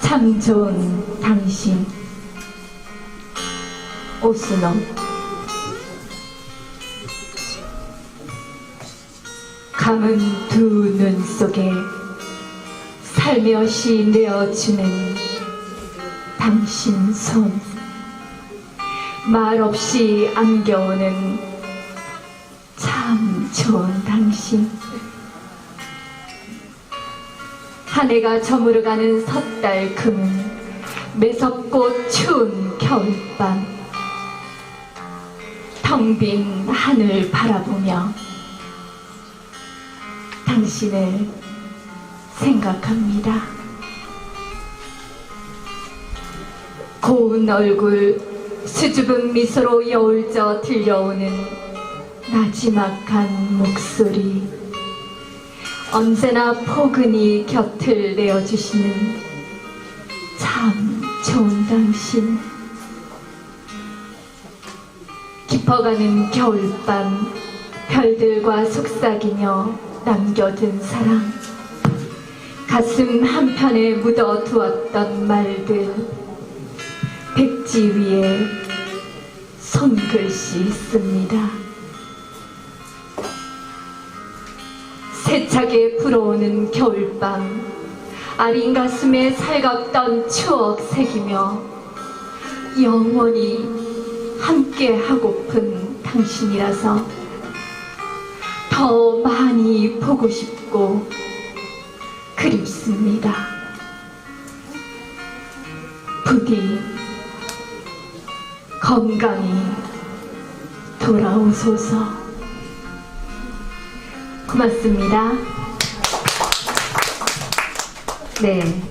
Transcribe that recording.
참 좋은 당신. 오스노 감은 두 눈 속에 살며시 내어주는 당신 손 말없이 안겨오는 참 좋은 당신 한 해가 저물어가는 섣달 금은 매섭고 추운 겨울밤 텅 빈 하늘 바라보며 당신을 생각합니다. 고운 얼굴 수줍은 미소로 여울져 들려오는 나지막한 목소리. 언제나 포근히 곁을 내어주시는 참 좋은 당신. 깊어가는 겨울밤 별들과 속삭이며 남겨둔 사랑. 가슴 한편에 묻어두었던 말들 백지 위에 손글씨 있습니다. 세차게 불어오는 겨울밤 아린 가슴에 살갑던 추억 새기며 영원히 함께 하고픈 당신이라서 더 많이 보고 싶고 그립습니다. 부디 건강히 돌아오소서. 고맙습니다. 네.